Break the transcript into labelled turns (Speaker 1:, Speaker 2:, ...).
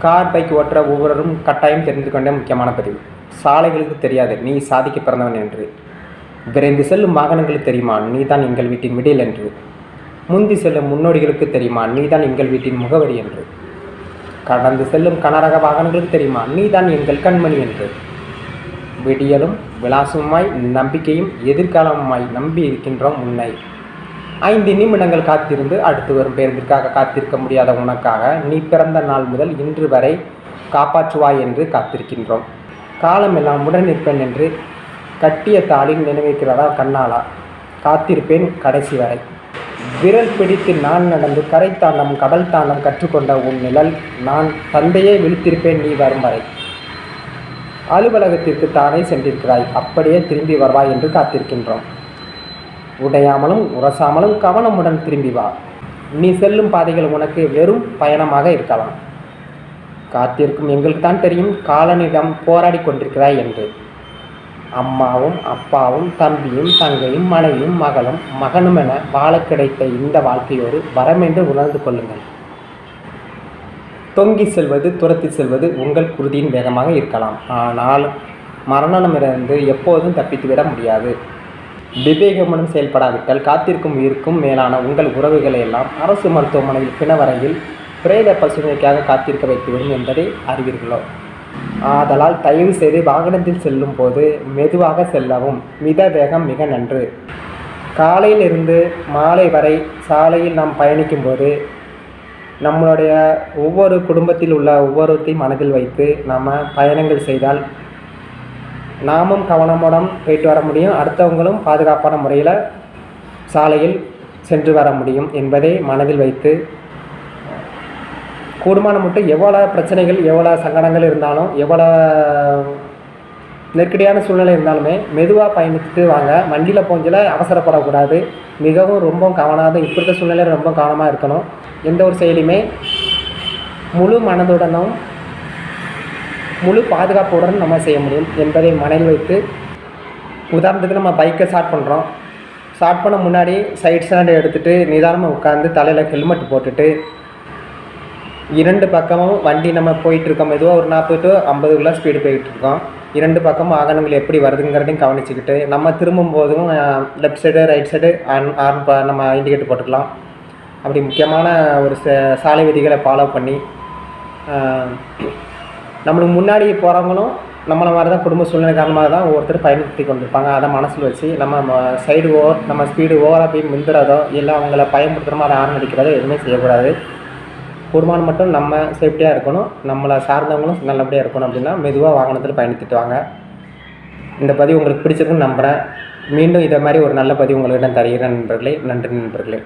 Speaker 1: Car bike ஓட்டுற ஒவ்வொருவரும் கட்டாயம் தெரிந்து கொண்ட முக்கியமான பதிவு. சாலைகளுக்கு தெரியாது. நீ சாதிக்க பிறந்தவன் என்று. விரைந்து செல்லும் வாகனங்களுக்கு தெரியுமா? நீதான் எங்கள் வீட்டின் விடியல் என்று. முந்தி செல்லும் முன்னோடிகளுக்கு தெரியுமா? நீதான் எங்கள் வீட்டின் முகவரி என்று. கடந்து செல்லும் கனரக வாகனங்களுக்கு தெரியுமா? நீதான் எங்கள் கண்மணி என்று. விடியலும் விலாசமுமாய் நம்பிக்கையும் எதிர்காலமுமாய் நம்பி இருக்கின்றோம் உன்னை. ஐந்து நிமிடங்கள் காத்திருந்து அடுத்து வரும் பேருந்திற்காக காத்திருக்க முடியாத உனக்காக நீ பிறந்த நாள் முதல் இன்று வரை காப்பாற்றுவாய் என்று காத்திருக்கின்றோம். காலமெல்லாம் உடன் நிற்பேன் என்று கட்டிய தாளில் நினைவிக்கிறதா கண்ணாலா காத்திருப்பேன் கடைசி வரை. விரல் பிடித்து நான் நடந்து கரை தாண்டம் கடல் தாண்டம் கற்றுக்கொண்ட உன் நிழல் நான் தந்தையே விழித்திருப்பேன் நீ வரும் வரை. அலுவலகத்திற்கு தானே சென்றிருக்கிறாய். அப்படியே திரும்பி வருவாய் என்று காத்திருக்கின்றோம். உடையாமலும் உரசாமலும் கவனமுடன் திரும்பி வா. நீ செல்லும் பாதைகள் உனக்கு வெறும் பயணமாக இருக்கலாம். காத்திருக்கும் எங்களுக்கு தான் தெரியும் காலனிடம் போராடி கொண்டிருக்கிறாய் என்று. அம்மாவும் அப்பாவும் தம்பியும் தங்கையும் மனைவியும் மகளும் மகனும் என வாழ கிடைத்த இந்த வாழ்க்கையோடு வரம் என்று உணர்ந்து கொள்ளுங்கள். தொங்கி செல்வது துரத்தி செல்வது உங்கள் குருதியின் வேகமாக இருக்கலாம். ஆனால் மரணமிருந்து எப்போதும் தப்பித்துவிட முடியாது. விவேகமுடன் செயல்படாவிட்டால் காத்திருக்கும் உயிருக்கும் மேலான உங்கள் உறவுகளை எல்லாம் அரசு மருத்துவமனையில் பிணவரையில் பிரேத பசுமைக்காக காத்திருக்க வைத்துவிடும் என்பதை அறிவீர்களோ? ஆதலால் தயவு செய்து வாகனத்தில் செல்லும் போது மெதுவாக செல்லவும். மித வேகம் மிக நன்று. காலையிலிருந்து மாலை வரை சாலையில் நாம் பயணிக்கும்போது நம்மளுடைய ஒவ்வொரு குடும்பத்தில் உள்ள ஒவ்வொருத்தையும் மனதில் வைத்து நாம் பயணங்கள் செய்தால் நாமும் கவனமுடன் போயிட்டு வர முடியும். அடுத்தவங்களும் பாதுகாப்பான முறையில் சாலையில் சென்று வர முடியும் என்பதை மனதில் வைத்து கூடுமான மட்டும் எவ்வளோ பிரச்சனைகள் எவ்வளோ சங்கடங்கள் இருந்தாலும் எவ்வளோ நெருக்கடியான சூழ்நிலை இருந்தாலுமே மெதுவாக பயணித்துட்டு வாங்க. வண்டியில் போஞ்சில் அவசரப்படக்கூடாது. மிகவும் ரொம்ப கவனம் இப்போ இருக்க சூழ்நிலையில் ரொம்ப கவனமாக இருக்கணும். எந்த ஒரு செயலையுமே முழு மனதுடனும் முழு பாதுகாப்புடன் நம்ம செய்ய முடியும் என்பதை மனதில் வைத்து உதாரணத்துக்கு நம்ம பைக்கை ஸ்டார்ட் பண்ணுறோம் ஸ்டார்ட் பண்ண முன்னாடி சைட் ஸ்டாண்டை எடுத்துகிட்டு நிதானமாக உட்காந்து தலையில் ஹெல்மெட் போட்டுட்டு இரண்டு பக்கமும் வண்டி நம்ம போயிட்டு இருக்கோம். மெதுவாக ஒரு நாற்பது டு ஐம்பதுக்குள்ள ஸ்பீடு போயிட்டுருக்கோம் இரண்டு பக்கமும் வாகனங்கள் எப்படி வருதுங்கிறதையும் கவனிச்சுக்கிட்டு நம்ம திரும்பும் போதும் left side right side on on ப நம்ம இண்டிகேட்டர் போட்டுக்கலாம். அப்படி முக்கியமான ஒரு ச- சாலை விதிகளை ஃபாலோ பண்ணி நம்மளுக்கு முன்னாடி போகிறவங்களும் நம்மளை மாதிரி தான் குடும்ப சூழ்நிலை காரணமாக தான் ஒவ்வொருத்தர் பயன்படுத்தி கொண்டிருப்பாங்க. அதை மனசில் வச்சு நம்ம சைடு ஓவர் நம்ம ஸ்பீடு ஓவராக போய் மிந்துறதோ இல்லை அவங்கள பயன்படுத்துகிற மாதிரி ஆரம்பிக்கிறதோ அடிக்கிறதோ எதுவுமே செய்யக்கூடாது. கூடுமானம் மட்டும் நம்ம சேஃப்டியாக இருக்கணும். நம்மளை சார்ந்தவங்களும் நல்லபடியாக இருக்கணும் அப்படின்னா மெதுவாக வாகனத்தில் பயணித்துட்டு வாங்க இந்த பதிவு உங்களுக்கு பிடிச்சிருக்குன்னு நம்புகிறேன் மீண்டும் இதை மாதிரி ஒரு நல்ல பதிவு உங்களிடம் தருகிறேன் நண்பர்களே. நன்றி நண்பர்களே.